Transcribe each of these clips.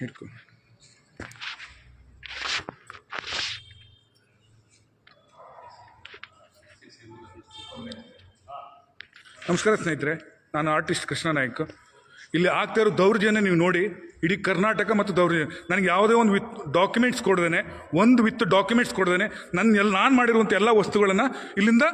ಹಿಡ್ಕೊ ನಮಸ್ಕಾರ ಸ್ನೇಹಿತರೆ, ನಾನು ಆರ್ಟಿಸ್ಟ್ ಕೃಷ್ಣ ನಾಯ್ಕ. ಇಲ್ಲಿ ಆಗ್ತಾ ಇರೋ ದೌರ್ಜನ್ಯ ನೀವು ನೋಡಿ, ಇಡೀ ಕರ್ನಾಟಕ ಮತ್ತು ದೌರ್ಜನ್ಯ. ನನಗೆ ಯಾವುದೇ ಒಂದು ವಿತ್ ಡಾಕ್ಯುಮೆಂಟ್ಸ್ ಕೊಡ್ದೇನೆ, ಒಂದು ವಿತ್ ಡಾಕ್ಯುಮೆಂಟ್ಸ್ ಕೊಡ್ದೇನೆ ನನ್ನ ಎಲ್ಲ ನಾನು ಮಾಡಿರುವಂಥ ಎಲ್ಲ ವಸ್ತುಗಳನ್ನು ಇಲ್ಲಿಂದ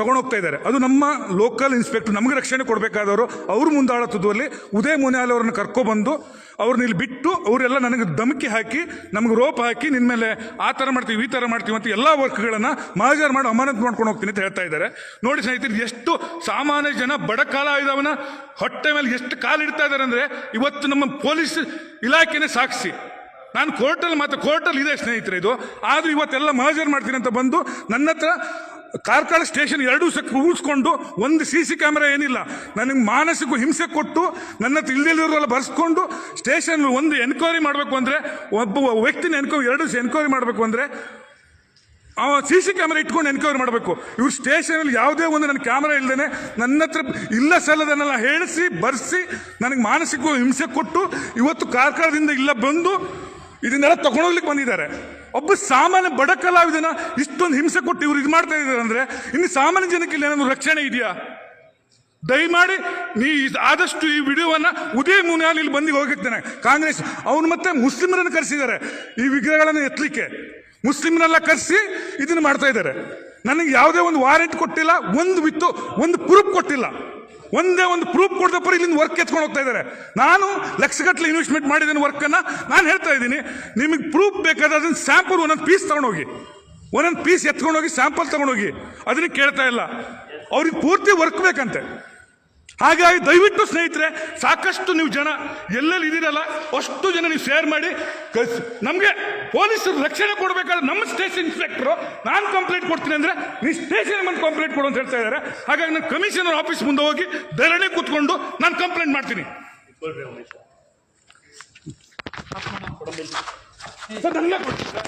ತಗೊಂಡೋಗ್ತಾ ಇದ್ದಾರೆ. ಅದು ನಮ್ಮ ಲೋಕಲ್ ಇನ್ಸ್ಪೆಕ್ಟರ್ ನಮಗೆ ರಕ್ಷಣೆ ಕೊಡಬೇಕಾದವರು ಅವರು ಮುಂದಾಳತ್ವದಲ್ಲಿ ಉದಯ ಮುನಿಯಾಲ್ ಅವ್ರನ್ನ ಕರ್ಕೊಬಂದು ಅವ್ರನ್ನ ಇಲ್ಲಿ ಬಿಟ್ಟು ಅವರೆಲ್ಲ ನನಗೆ ಧಮಕಿ ಹಾಕಿ, ನಮಗೆ ರೋಪ್ ಹಾಕಿ ನಿನ್ನ ಮೇಲೆ ಆ ಥರ ಮಾಡ್ತೀವಿ, ಈ ಥರ ಮಾಡ್ತೀವಿ ಅಂತ ಎಲ್ಲ ವರ್ಕ್ಗಳನ್ನು ಮಹಾಜರ್ ಮಾಡಿ, ಅಮಾನತ್ ಮಾಡ್ಕೊಂಡು ಹೋಗ್ತೀನಿ ಅಂತ ಹೇಳ್ತಾ ಇದ್ದಾರೆ. ನೋಡಿ ಸ್ನೇಹಿತರೆ ಎಷ್ಟು ಸಾಮಾನ್ಯ ಜನ ಬಡ ಕಾಲ ಹೊಟ್ಟೆ ಮೇಲೆ ಎಷ್ಟು ಕಾಲಿಡ್ತಾ ಇದ್ದಾರೆ ಅಂದರೆ ಇವತ್ತು ನಮ್ಮ ಪೊಲೀಸ್ ಇಲಾಖೆನೇ ಸಾಕ್ಷಿ ನಾನು ಕೋರ್ಟಲ್ಲಿ ಮಾತ್ರ ಕೋರ್ಟಲ್ಲಿ ಇದೆ ಸ್ನೇಹಿತರೆ ಇದು. ಆದರೂ ಇವತ್ತೆಲ್ಲ ಮಹಜರ್ ಮಾಡ್ತೀನಿ ಅಂತ ಬಂದು ನನ್ನ ಹತ್ರ ಕಾರ್ಕಳ ಸ್ಟೇಷನ್ ಎರಡೂ ಸಹ ಉಳಿಸ್ಕೊಂಡು ಒಂದು ಸಿ ಸಿ ಕ್ಯಾಮೆರಾ ಏನಿಲ್ಲ, ನನಗೆ ಮಾನಸಿಕ ಹಿಂಸೆ ಕೊಟ್ಟು, ನನ್ನ ಹತ್ರ ಬರೆಸ್ಕೊಂಡು ಸ್ಟೇಷನ್ ಒಂದು ಎನ್ಕ್ವೈರಿ ಮಾಡಬೇಕು ಅಂದರೆ, ಒಬ್ಬ ವ್ಯಕ್ತಿನ ಎನ್ಕ್ವೈರಿ, ಎರಡು ಎನ್ಕ್ವೈರಿ ಮಾಡಬೇಕು ಅಂದರೆ ಅವ ಸಿ ಸಿ ಕ್ಯಾಮ್ರಾ ಇಟ್ಕೊಂಡು ಎನ್ಕ್ವೈರಿ ಮಾಡಬೇಕು. ಇವ್ರು ಸ್ಟೇಷನಲ್ಲಿ ಯಾವುದೇ ಒಂದು ನನ್ನ ಕ್ಯಾಮ್ರಾ ಇಲ್ಲದೇನೆ ನನ್ನ ಹತ್ರ ಇಲ್ಲ ಸಲ್ಲದನ್ನೆಲ್ಲ ಹೇಳಿಸಿ, ಬರೆಸಿ, ನನಗೆ ಮಾನಸಿಕ ಹಿಂಸೆ ಕೊಟ್ಟು ಇವತ್ತು ಕಾರ್ಕಳದಿಂದ ಇಲ್ಲ ಬಂದು ಇದನ್ನೆಲ್ಲ ತಗೊಂಡೋಗ್ಲಿಕ್ಕೆ ಬಂದಿದ್ದಾರೆ. ಒಬ್ಬ ಸಾಮಾನ್ಯ ಬಡ ಕಲಾವಿದನ ಇಷ್ಟೊಂದು ಹಿಂಸೆ ಕೊಟ್ಟು ಇವ್ರು ಇದು ಮಾಡ್ತಾ ಇದ್ದಾರೆ ಅಂದ್ರೆ ಇನ್ನು ಸಾಮಾನ್ಯ ಜನಕ್ಕೆ ಇಲ್ಲಿ ಏನಾದ್ರು ರಕ್ಷಣೆ ಇದೆಯಾ? ದಯಮಾಡಿ ನೀ ಆದಷ್ಟು ಈ ವಿಡಿಯೋವನ್ನ ಉದಯ ಮುನಿಯಾಲ್ ಇಲ್ಲಿ ಬಂದಿಗೆ ಹೋಗಿರ್ತೇನೆ. ಕಾಂಗ್ರೆಸ್ ಅವನು ಮತ್ತೆ ಮುಸ್ಲಿಮರನ್ನು ಕರೆಸಿದ್ದಾರೆ. ಈ ವಿಗ್ರಹಗಳನ್ನು ಎತ್ತಲಿಕ್ಕೆ. ಮುಸ್ಲಿಮ್ನೆಲ್ಲ ಕರೆಸಿ ಇದನ್ನು ಮಾಡ್ತಾ ಇದ್ದಾರೆ. ನನಗೆ ಯಾವುದೇ ಒಂದು ವಾರೆಂಟ್ ಕೊಟ್ಟಿಲ್ಲ, ಒಂದು ವಿತ್ತು, ಒಂದು ಪ್ರೂಫ್ ಕೊಟ್ಟಿಲ್ಲ. ಒಂದೇ ಒಂದು ಪ್ರೂಫ್ ಕೊಡ್ದಪ್ಪರು ಇಲ್ಲಿಂದ ವರ್ಕ್ ಎತ್ಕೊಂಡು ಹೋಗ್ತಾ ಇದ್ದಾರೆ. ನಾನು ಲಕ್ಷಗಟ್ಟಲೆ ಇನ್ವೆಸ್ಟ್ಮೆಂಟ್ ಮಾಡಿದ್ದೇನೆ ವರ್ಕನ್ನು ನಾನು ಹೇಳ್ತಾ ಇದ್ದೀನಿ, ನಿಮಗೆ ಪ್ರೂಫ್ ಬೇಕಾದ್ರೆ ಅದನ್ನ ಸ್ಯಾಂಪಲ್ ಒಂದೊಂದು ಪೀಸ್ ತಗೊಂಡೋಗಿ. ಒಂದೊಂದು ಪೀಸ್ ಎತ್ಕೊಂಡೋಗಿ ಸ್ಯಾಂಪಲ್ ತಗೊಂಡೋಗಿ. ಅದನ್ನ ಕೇಳ್ತಾ ಇಲ್ಲ. ಅವ್ರಿಗೆ ಪೂರ್ತಿ ವರ್ಕ್ ಬೇಕಂತೆ. ಹಾಗಾಗಿ ದಯವಿಟ್ಟು ಸ್ನೇಹಿತರೆ, ಸಾಕಷ್ಟು ನೀವು ಜನ ಎಲ್ಲೆಲ್ಲಿ ಇದ್ದೀರಲ್ಲ, ಅಷ್ಟು ಜನ ನೀವು ಶೇರ್ ಮಾಡಿ. ಕಳಿಸಿ ನಮಗೆ ಪೊಲೀಸರು ರಕ್ಷಣೆ ಕೊಡಬೇಕಾದ್ರೆ ನಮ್ಮ ಸ್ಟೇಷನ್ ಇನ್ಸ್ಪೆಕ್ಟರ್, ನಾನು ಕಂಪ್ಲೇಂಟ್ ಕೊಡ್ತೀನಿ ಅಂದರೆ ನೀವು ಸ್ಟೇಷನ್ ಬಂದು ಕಂಪ್ಲೇಂಟ್ ಕೊಡು ಅಂತ ಹೇಳ್ತಾ ಇದ್ದಾರೆ ಹಾಗಾಗಿ ನಾನು ಕಮಿಷನರ್ ಆಫೀಸ್ ಮುಂದೆ ಹೋಗಿ ಧರಣಿ ಕೂತ್ಕೊಂಡು ನಾನು ಕಂಪ್ಲೇಂಟ್ ಮಾಡ್ತೀನಿ ಸರ್ ನನಗೆ ಕೊಡ್ತೀನಿ.